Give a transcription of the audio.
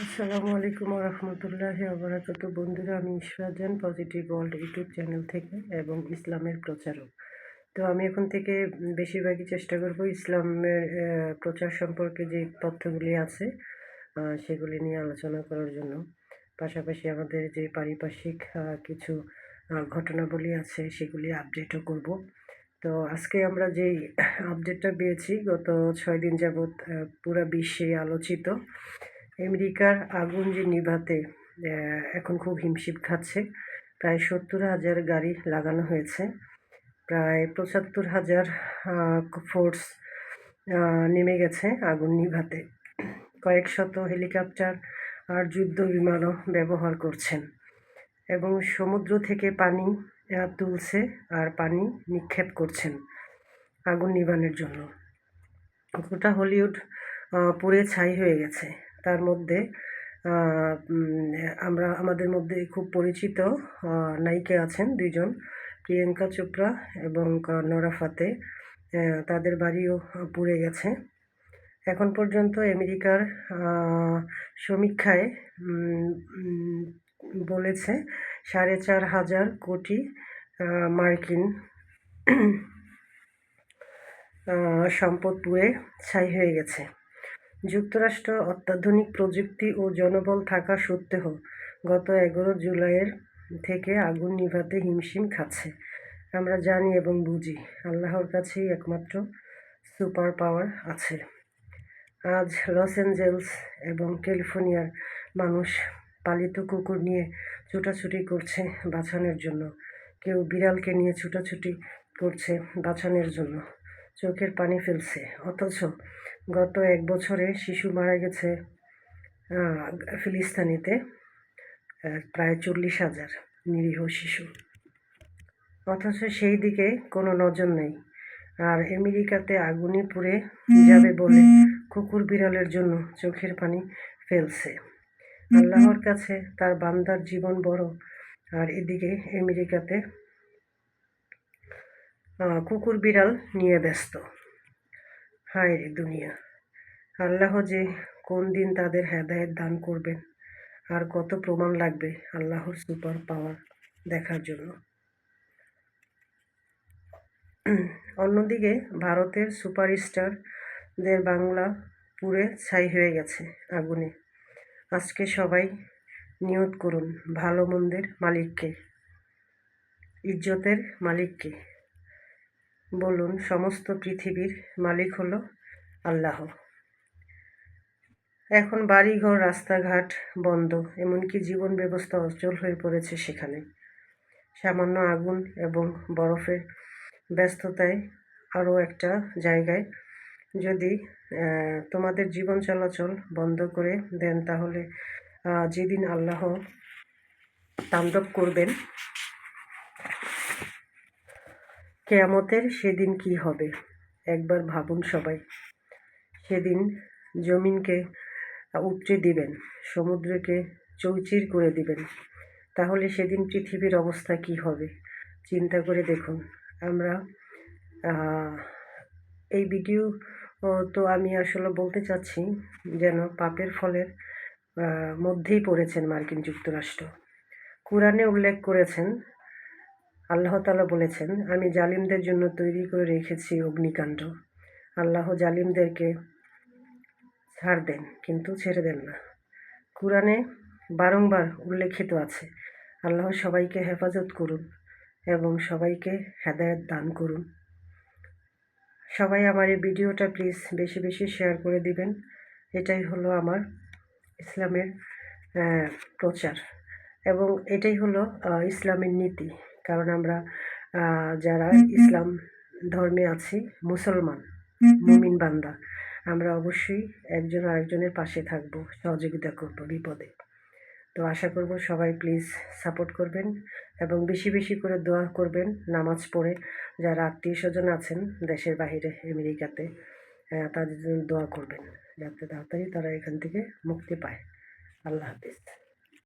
আসসালামু আলাইকুম রহমতুল্লাহ আবরাকাত বন্ধুরা, আমি Ishrajan positive world YouTube channel থেকে এবং ইসলামের প্রচারক। তো আমি এখন থেকে বেশিরভাগই চেষ্টা করব ইসলামের প্রচার সম্পর্কে যে তথ্যগুলি আছে সেগুলি নিয়ে আলোচনা করার জন্য। পাশাপাশি আমাদের যে পারিপার্শ্বিক কিছু ঘটনাবলী আছে, সেগুলি আপডেটও করব। তো আজকে আমরা যেই আপডেটটা পেয়েছি, গত ছয় দিন যাবৎ পুরা বিশ্বে আলোচিত আমেরিকার আগুন যে নিভাতে এখন খুব হিমশিম খাচ্ছে। প্রায় সত্তর হাজার গাড়ি লাগানো হয়েছে। প্রায় পঁচাত্তর হাজার ফোর্স নেমে গেছে আগুন নিভাতে। কয়েক শত হেলিকপ্টার আর যুদ্ধ বিমানও ব্যবহার করছেন। এবং সমুদ্র থেকে পানি তুলছে আর পানি নিক্ষেপ করছেন আগুন নিভানোর জন্য। গোটা হলিউড পুড়ে ছাই হয়ে গেছে। তার মধ্যে আমরা, আমাদের মধ্যে খুব পরিচিত নায়িকা আছেন দুইজন, প্রিয়াঙ্কা চোপড়া এবং নোরা ফাতে তাদের বাড়িও পুড়ে গেছে। এখন পর্যন্ত আমেরিকার সমীক্ষায় বলেছে সাড়ে চার হাজার কোটি মার্কিন সম্পদ পুড়ে ছাই হয়ে গেছে। যুক্তরাষ্ট্র অত্যাধুনিক প্রযুক্তি ও জনবল থাকা সত্ত্বেও গত এগারো জুলাইয়ের থেকে আগুন নিভাতে হিমশিম খাচ্ছে। আমরা জানি এবং বুঝি, আল্লাহর কাছেই একমাত্র সুপার পাওয়ার আছে। আজ লস অ্যাঞ্জেলস এবং ক্যালিফোর্নিয়ার মানুষ পালিত কুকুর নিয়ে ছুটাছুটি করছে বাঁচানোর জন্য। কেউ বিড়ালকে নিয়ে ছুটাছুটি করছে বাঁচানোর জন্য। চোখের পানি ফেলছে, অথচ গত এক বছরে শিশু মারা গেছে ফিলিস্তানিতে প্রায় চল্লিশ হাজার নিরীহ শিশু। অথচ সেই দিকে কোনো নজর নেই। আর আমেরিকাতে আগুনে পুড়ে যাবে বলে কুকুর বিড়ালের জন্য চোখের পানি ফেলছে। আল্লাহর কাছে তার বান্দার জীবন বড়। আর এদিকে আমেরিকাতে কুকুর বিড়াল নিয়ে ব্যস্ত। হায় রে দুনিয়া। আল্লাহ যে কোন দিন তাদের হেদায়েত দান করবেন, আর কত প্রমাণ লাগবে আল্লাহর সুপার পাওয়ার দেখার জন্য। অন্যদিকে ভারতের সুপারস্টারদের বাংলা পুড়ে ছাই হয়ে গেছে আগুনে। আজকে সবাই নিয়ত করুন ভালো মন্দের মালিককে, ইজ্জতের মালিককে। বলুন, সমস্ত পৃথিবীর মালিক হলো আল্লাহ। এখন বাড়িঘর, রাস্তাঘাট বন্ধ, এমনকি জীবন ব্যবস্থা অচল হয়ে পড়েছে সেখানে। সামান্য আগুন এবং বরফের ব্যস্ততায় আরও একটা জায়গায় যদি তোমাদের জীবন চলাচল বন্ধ করে দেন, তাহলে যেদিন আল্লাহ তাণ্ডব করবেন কেয়ামতের সেদিন কি হবে? একবার ভাবুন সবাই। সেদিন জমিনকে উপচে দিবেন, সমুদ্রকে চৌচির করে দিবেন। তাহলে সেদিন পৃথিবীর অবস্থা কি হবে? চিন্তা করে দেখুন। আমরা এই ভিডিও তো আমি আসলে বলতে চাচ্ছি যেন পাপের ফলের মধ্যেই পড়েছেন মার্কিন যুক্তরাষ্ট্র। কোরআনে উল্লেখ করেছেন আল্লাহ তালা বলেছেন, আমি জালিমদের জন্য তৈরি করে রেখেছি অগ্নিকাণ্ড। আল্লাহ জালিমদেরকে ছাড় দেন, কিন্তু ছেড়ে দেন না। কোরআনে বারংবার উল্লেখিত আছে, আল্লাহ সবাইকে হেফাজত করুন এবং সবাইকে হেদায়েত দান করুন। সবাই আমার এই ভিডিওটা প্লিজ বেশি বেশি শেয়ার করে দিবেন। এটাই হলো আমার ইসলামের প্রচার এবং এটাই হলো ইসলামের নীতি। কারণ আমরা যারা ইসলাম ধর্মে আছি মুসলমান মুমিন বান্দা আমরা অবশ্যই একজন আরেকজনের পাশে থাকব সহযোগিতা করব বিপদে। তো আশা করব সবাই প্লিজ সাপোর্ট করবেন এবং বেশি বেশি করে দোয়া করবেন নামাজ পড়ে। যারা আত্মীয় স্বজন আছেন দেশের বাইরে আমেরিকাতে তাদের জন্য দোয়া করবেন যাতে তাড়াতাড়ি তারা এখান থেকে মুক্তি পায়। আল্লাহ হাফিজ।